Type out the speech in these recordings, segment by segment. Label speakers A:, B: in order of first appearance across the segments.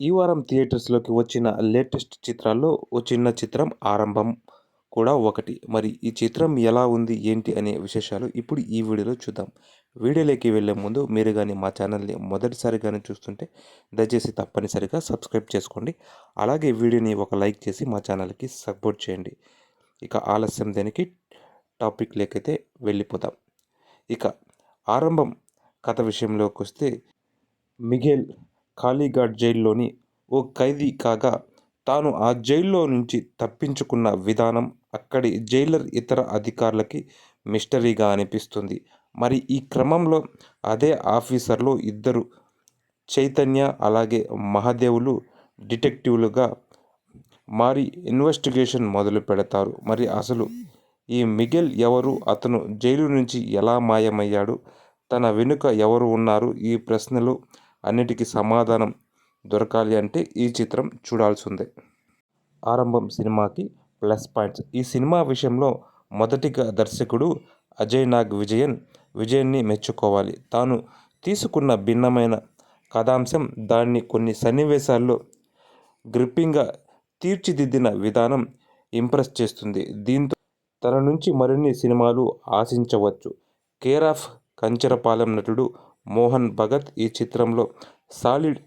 A: ఈ వారం థియేటర్స్లోకి వచ్చిన లేటెస్ట్ చిత్రాల్లో ఓ చిన్న చిత్రం ఆరంభం కూడా ఒకటి. మరి ఈ చిత్రం ఎలా ఉంది? ఏంటి? అనే విశేషాలు ఇప్పుడు ఈ వీడియోలో చూద్దాం. వీడియోలోకి వెళ్ళే ముందు మీరు కానీ మా ఛానల్ని మొదటిసారి కానీ చూస్తుంటే దయచేసి తప్పనిసరిగా సబ్స్క్రైబ్ చేసుకోండి. అలాగే వీడియోని ఒక లైక్ చేసి మా ఛానల్కి సపోర్ట్ చేయండి. ఇక ఆలస్యం దేనికి? టాపిక్ లేకైతే వెళ్ళిపోతాం ఇక ఆరంభం కథ విషయంలోకి వస్తే మిగేల్ కాళీఘాట్ జైల్లోని ఓ ఖైదీ కాగా తాను ఆ జైల్లో నుంచి తప్పించుకున్న విధానం అక్కడి జైలర్ ఇతర అధికారులకి మిస్టరీగా అనిపిస్తుంది. మరి ఈ క్రమంలో అదే ఆఫీసర్లో ఇద్దరు చైతన్య అలాగే మహాదేవులు డిటెక్టివ్లుగా మారి ఇన్వెస్టిగేషన్ మొదలు పెడతారు. మరి అసలు ఈ మిగెల్ ఎవరు? అతను జైలు నుంచి ఎలా మాయమయ్యాడు? తన వెనుక ఎవరు ఉన్నారు? ఈ ప్రశ్నలు అన్నిటికీ సమాధానం దొరకాలి అంటే ఈ చిత్రం చూడాల్సిందే. ఆరంభం సినిమాకి ప్లస్ పాయింట్స్. ఈ సినిమా విషయంలో మొదటిగా దర్శకుడు అజయ్ నాగ్ విజయన్ విజయన్ని మెచ్చుకోవాలి. తాను తీసుకున్న భిన్నమైన కథాంశం దాన్ని కొన్ని సన్నివేశాల్లో గ్రిప్పింగ్గా తీర్చిదిద్దిన విధానం ఇంప్రెస్ చేస్తుంది. దీంతో తన నుంచి మరిన్ని సినిమాలు ఆశించవచ్చు. కేర్ ఆఫ్ కంచరపాలెం నటుడు మోహన్ భగత్ ఈ చిత్రంలో సాలిడ్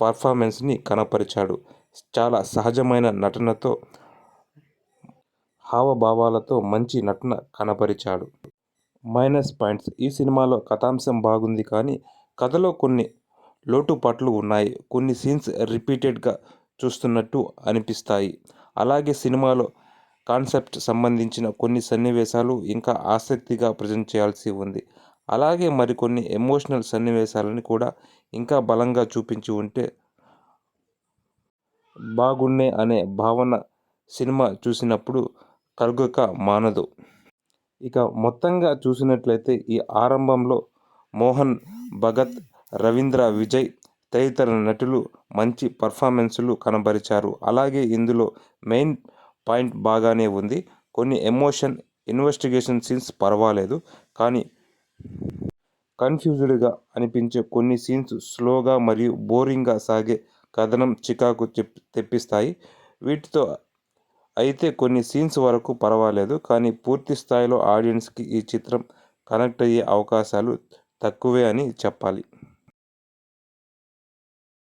A: పర్ఫార్మెన్స్ని కనపరిచాడు. చాలా సహజమైన నటనతో హావభావాలతో మంచి నటన కనపరిచాడు. Minus points. ఈ సినిమాలో కథాంశం బాగుంది కానీ కథలో కొన్ని లోటుపాట్లు ఉన్నాయి. కొన్ని సీన్స్ రిపీటెడ్గా చూస్తున్నట్టు అనిపిస్తాయి. అలాగే సినిమాలో కాన్సెప్ట్ సంబంధించిన కొన్ని సన్నివేశాలు ఇంకా ఆసక్తిగా ప్రజెంట్ చేయాల్సి ఉంది. అలాగే మరికొన్ని ఎమోషనల్ సన్నివేశాలని కూడా ఇంకా బలంగా చూపించి ఉంటే బాగున్నే అనే భావన సినిమా చూసినప్పుడు కలుగక మానదు. ఇక మొత్తంగా చూసినట్లయితే ఈ ఆరంభంలో మోహన్ భగత్ రవీంద్ర విజయ్ తదితర నటులు మంచి పర్ఫార్మెన్సులు కనబరిచారు. అలాగే ఇందులో మెయిన్ పాయింట్ బాగానే ఉంది. కొన్ని ఎమోషన్ ఇన్వెస్టిగేషన్ సీన్స్ పర్వాలేదు. కానీ కన్ఫ్యూజ్డ్గా అనిపించే కొన్ని సీన్స్ స్లోగా మరియు బోరింగ్గా సాగే కథనం చికాకు తెప్పిస్తాయి. వీటితో అయితే కొన్ని సీన్స్ వరకు పర్వాలేదు కానీ పూర్తి స్థాయిలో ఆడియన్స్కి ఈ చిత్రం కనెక్ట్ అయ్యే అవకాశాలు తక్కువే అని చెప్పాలి.